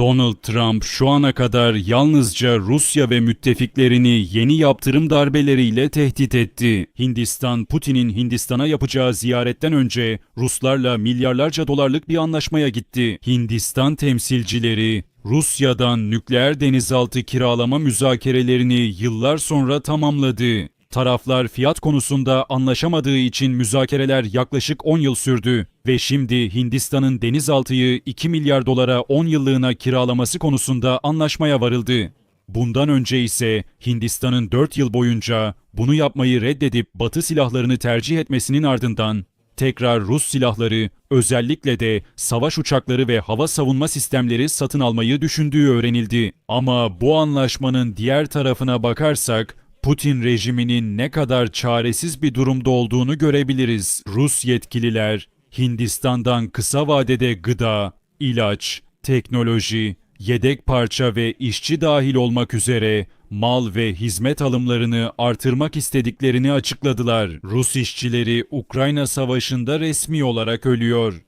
Donald Trump şu ana kadar yalnızca Rusya ve müttefiklerini yeni yaptırım darbeleriyle tehdit etti. Hindistan, Putin'in Hindistan'a yapacağı ziyaretten önce Ruslarla milyarlarca dolarlık bir anlaşmaya gitti. Hindistan temsilcileri Rusya'dan nükleer denizaltı kiralama müzakerelerini yıllar sonra tamamladı. Taraflar fiyat konusunda anlaşamadığı için müzakereler yaklaşık 10 yıl sürdü ve şimdi Hindistan'ın denizaltıyı 2 milyar dolara 10 yıllığına kiralaması konusunda anlaşmaya varıldı. Bundan önce ise Hindistan'ın 4 yıl boyunca bunu yapmayı reddedip Batı silahlarını tercih etmesinin ardından tekrar Rus silahları, özellikle de savaş uçakları ve hava savunma sistemleri satın almayı düşündüğü öğrenildi. Ama bu anlaşmanın diğer tarafına bakarsak Putin rejiminin ne kadar çaresiz bir durumda olduğunu görebiliriz. Rus yetkililer Hindistan'dan kısa vadede gıda, ilaç, teknoloji, yedek parça ve işçi dahil olmak üzere mal ve hizmet alımlarını artırmak istediklerini açıkladılar. Rus işçileri Ukrayna Savaşı'nda resmi olarak ölüyor.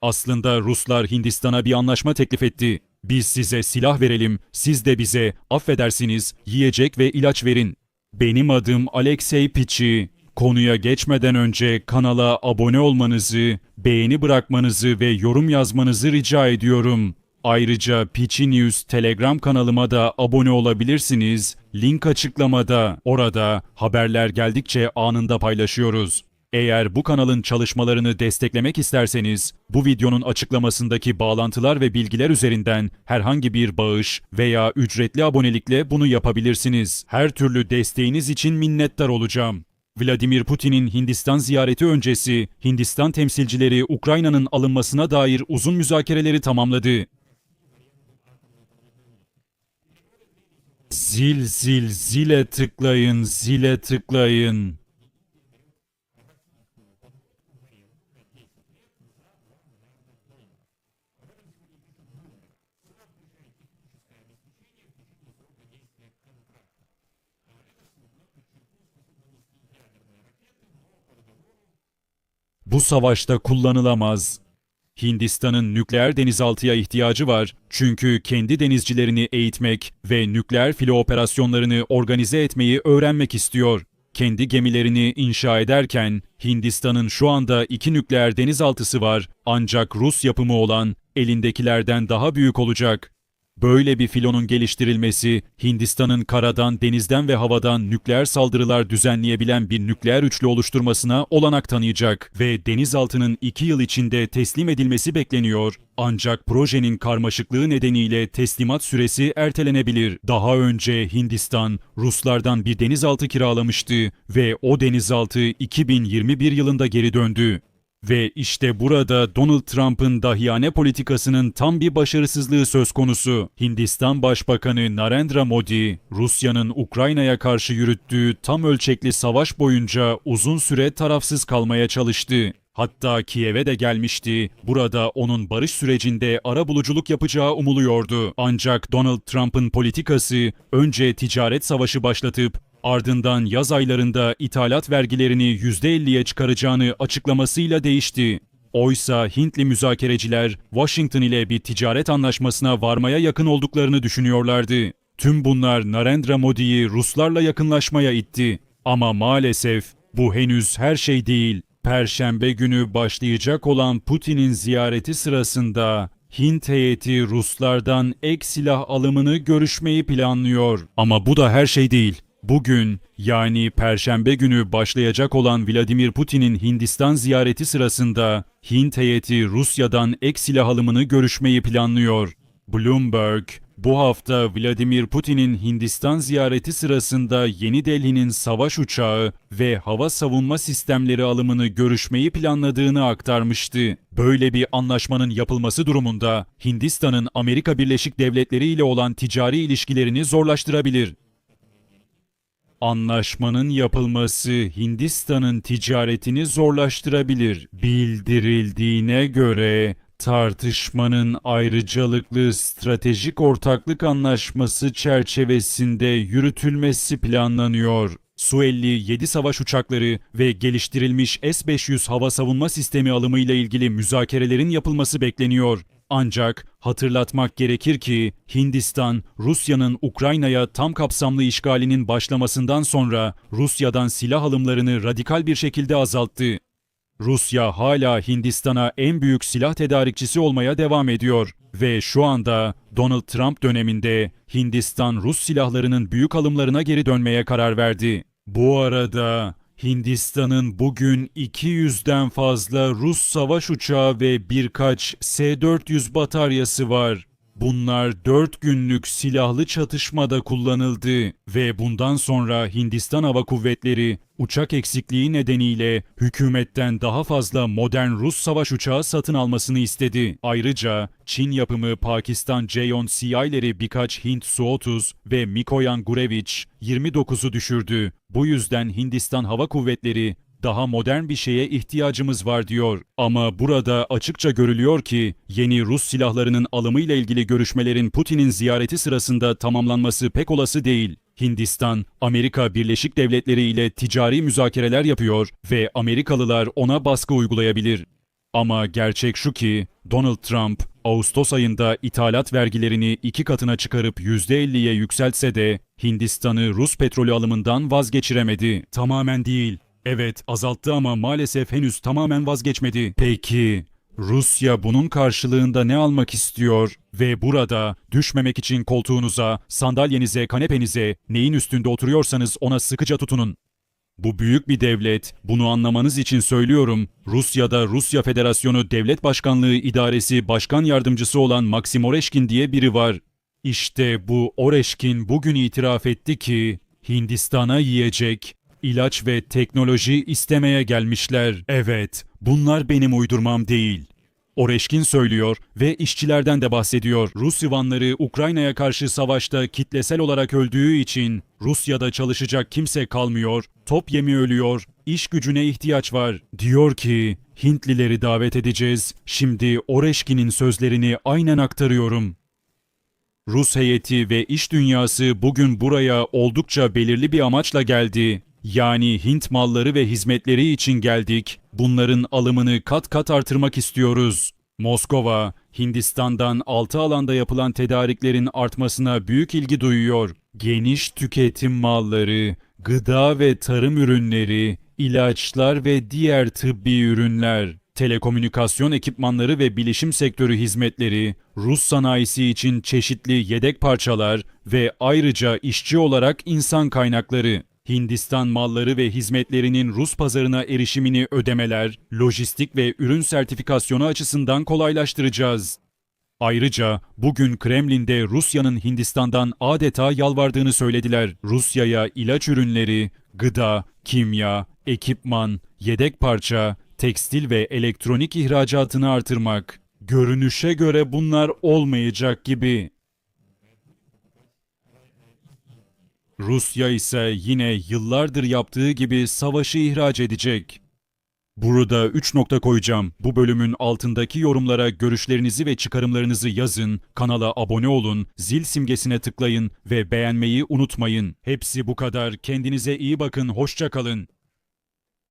Aslında Ruslar Hindistan'a bir anlaşma teklif etti. Biz size silah verelim, siz de bize, affedersiniz, yiyecek ve ilaç verin. Benim adım Alexey Piçi. Konuya geçmeden önce kanala abone olmanızı, beğeni bırakmanızı ve yorum yazmanızı rica ediyorum. Ayrıca Piçi News Telegram kanalıma da abone olabilirsiniz. Link açıklamada. Orada haberler geldikçe anında paylaşıyoruz. Eğer bu kanalın çalışmalarını desteklemek isterseniz, bu videonun açıklamasındaki bağlantılar ve bilgiler üzerinden herhangi bir bağış veya ücretli abonelikle bunu yapabilirsiniz. Her türlü desteğiniz için minnettar olacağım. Vladimir Putin'in Hindistan ziyareti öncesi Hindistan temsilcileri Ukrayna'nın alınmasına dair uzun müzakereleri tamamladı. Zil zil zile tıklayın, zile tıklayın. Bu savaşta kullanılamaz. Hindistan'ın nükleer denizaltıya ihtiyacı var çünkü kendi denizcilerini eğitmek ve nükleer filo operasyonlarını organize etmeyi öğrenmek istiyor. Kendi gemilerini inşa ederken Hindistan'ın şu anda iki nükleer denizaltısı var ancak Rus yapımı olan elindekilerden daha büyük olacak. Böyle bir filonun geliştirilmesi, Hindistan'ın karadan, denizden ve havadan nükleer saldırılar düzenleyebilen bir nükleer üçlü oluşturmasına olanak tanıyacak ve denizaltının iki yıl içinde teslim edilmesi bekleniyor. Ancak projenin karmaşıklığı nedeniyle teslimat süresi ertelenebilir. Daha önce Hindistan, Ruslardan bir denizaltı kiralamıştı ve o denizaltı 2021 yılında geri döndü. Ve işte burada Donald Trump'ın dahiyane politikasının tam bir başarısızlığı söz konusu. Hindistan Başbakanı Narendra Modi, Rusya'nın Ukrayna'ya karşı yürüttüğü tam ölçekli savaş boyunca uzun süre tarafsız kalmaya çalıştı. Hatta Kiev'e de gelmişti. Burada onun barış sürecinde ara buluculuk yapacağı umuluyordu. Ancak Donald Trump'ın politikası önce ticaret savaşı başlatıp Ardından yaz aylarında ithalat vergilerini %50'ye çıkaracağını açıklamasıyla değişti. Oysa Hintli müzakereciler Washington ile bir ticaret anlaşmasına varmaya yakın olduklarını düşünüyorlardı. Tüm bunlar Narendra Modi'yi Ruslarla yakınlaşmaya itti. Ama maalesef bu henüz her şey değil. Perşembe günü başlayacak olan Putin'in ziyareti sırasında Hint heyeti Ruslardan ek silah alımını görüşmeyi planlıyor. Ama bu da her şey değil. Bugün yani Perşembe günü başlayacak olan Vladimir Putin'in Hindistan ziyareti sırasında Hint heyeti Rusya'dan ek silah alımını görüşmeyi planlıyor. Bloomberg, bu hafta Vladimir Putin'in Hindistan ziyareti sırasında Yeni Delhi'nin savaş uçağı ve hava savunma sistemleri alımını görüşmeyi planladığını aktarmıştı. Böyle bir anlaşmanın yapılması durumunda Hindistan'ın Amerika Birleşik Devletleri ile olan ticari ilişkilerini zorlaştırabilir. Anlaşmanın yapılması Hindistan'ın ticaretini zorlaştırabilir. Bildirildiğine göre tartışmanın ayrıcalıklı stratejik ortaklık anlaşması çerçevesinde yürütülmesi planlanıyor. Su-57 savaş uçakları ve geliştirilmiş S-500 hava savunma sistemi alımı ile ilgili müzakerelerin yapılması bekleniyor. Ancak hatırlatmak gerekir ki Hindistan, Rusya'nın Ukrayna'ya tam kapsamlı işgalinin başlamasından sonra Rusya'dan silah alımlarını radikal bir şekilde azalttı. Rusya hala Hindistan'a en büyük silah tedarikçisi olmaya devam ediyor ve şu anda Donald Trump döneminde Hindistan Rus silahlarının büyük alımlarına geri dönmeye karar verdi. Bu arada Hindistan'ın bugün 200'den fazla Rus savaş uçağı ve birkaç S-400 bataryası var. Bunlar 4 günlük silahlı çatışmada kullanıldı ve bundan sonra Hindistan Hava Kuvvetleri uçak eksikliği nedeniyle hükümetten daha fazla modern Rus savaş uçağı satın almasını istedi. Ayrıca Çin yapımı Pakistan J-10CI'leri birkaç Hint Su-30 ve Mikoyan Gurevich 29'u düşürdü. Bu yüzden Hindistan Hava Kuvvetleri daha modern bir şeye ihtiyacımız var diyor. Ama burada açıkça görülüyor ki yeni Rus silahlarının alımı ile ilgili görüşmelerin Putin'in ziyareti sırasında tamamlanması pek olası değil. Hindistan, Amerika Birleşik Devletleri ile ticari müzakereler yapıyor ve Amerikalılar ona baskı uygulayabilir. Ama gerçek şu ki Donald Trump Ağustos ayında ithalat vergilerini iki katına çıkarıp %50'ye yükseltse de Hindistan'ı Rus petrolü alımından vazgeçiremedi. Tamamen değil. Evet azalttı ama maalesef henüz tamamen vazgeçmedi. Peki Rusya bunun karşılığında ne almak istiyor? Ve burada düşmemek için koltuğunuza, sandalyenize, kanepenize, neyin üstünde oturuyorsanız ona sıkıca tutunun. Bu büyük bir devlet. Bunu anlamanız için söylüyorum. Rusya'da Rusya Federasyonu Devlet Başkanlığı İdaresi Başkan Yardımcısı olan Maxim Oreşkin diye biri var. İşte bu Oreşkin bugün itiraf etti ki Hindistan'a yiyecek, ilaç ve teknoloji istemeye gelmişler. Evet, bunlar benim uydurmam değil. Oreşkin söylüyor ve işçilerden de bahsediyor. Rus Ivanları Ukrayna'ya karşı savaşta kitlesel olarak öldüğü için Rusya'da çalışacak kimse kalmıyor, top yemi ölüyor, iş gücüne ihtiyaç var. Diyor ki Hintlileri davet edeceğiz. Şimdi Oreşkin'in sözlerini aynen aktarıyorum. Rus heyeti ve iş dünyası bugün buraya oldukça belirli bir amaçla geldi. Yani Hint malları ve hizmetleri için geldik. Bunların alımını kat kat artırmak istiyoruz. Moskova, Hindistan'dan altı alanda yapılan tedariklerin artmasına büyük ilgi duyuyor. Geniş tüketim malları, gıda ve tarım ürünleri, ilaçlar ve diğer tıbbi ürünler, telekomünikasyon ekipmanları ve bilişim sektörü hizmetleri, Rus sanayisi için çeşitli yedek parçalar ve ayrıca işçi olarak insan kaynakları. Hindistan malları ve hizmetlerinin Rus pazarına erişimini ödemeler, lojistik ve ürün sertifikasyonu açısından kolaylaştıracağız. Ayrıca bugün Kremlin'de Rusya'nın Hindistan'dan adeta yalvardığını söylediler. Rusya'ya ilaç ürünleri, gıda, kimya, ekipman, yedek parça, tekstil ve elektronik ihracatını artırmak. Görünüşe göre bunlar olmayacak gibi. Rusya ise yine yıllardır yaptığı gibi savaşı ihraç edecek. Burada 3 nokta koyacağım. Bu bölümün altındaki yorumlara görüşlerinizi ve çıkarımlarınızı yazın, kanala abone olun, zil simgesine tıklayın ve beğenmeyi unutmayın. Hepsi bu kadar. Kendinize iyi bakın, hoşça kalın.